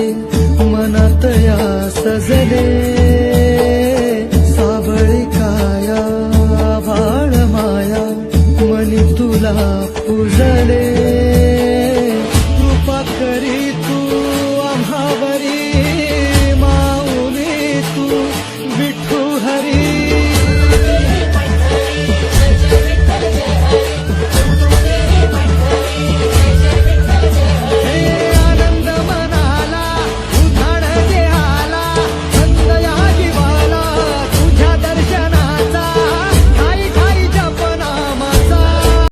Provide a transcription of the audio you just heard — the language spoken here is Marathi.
फुलांचे मनात या सजले.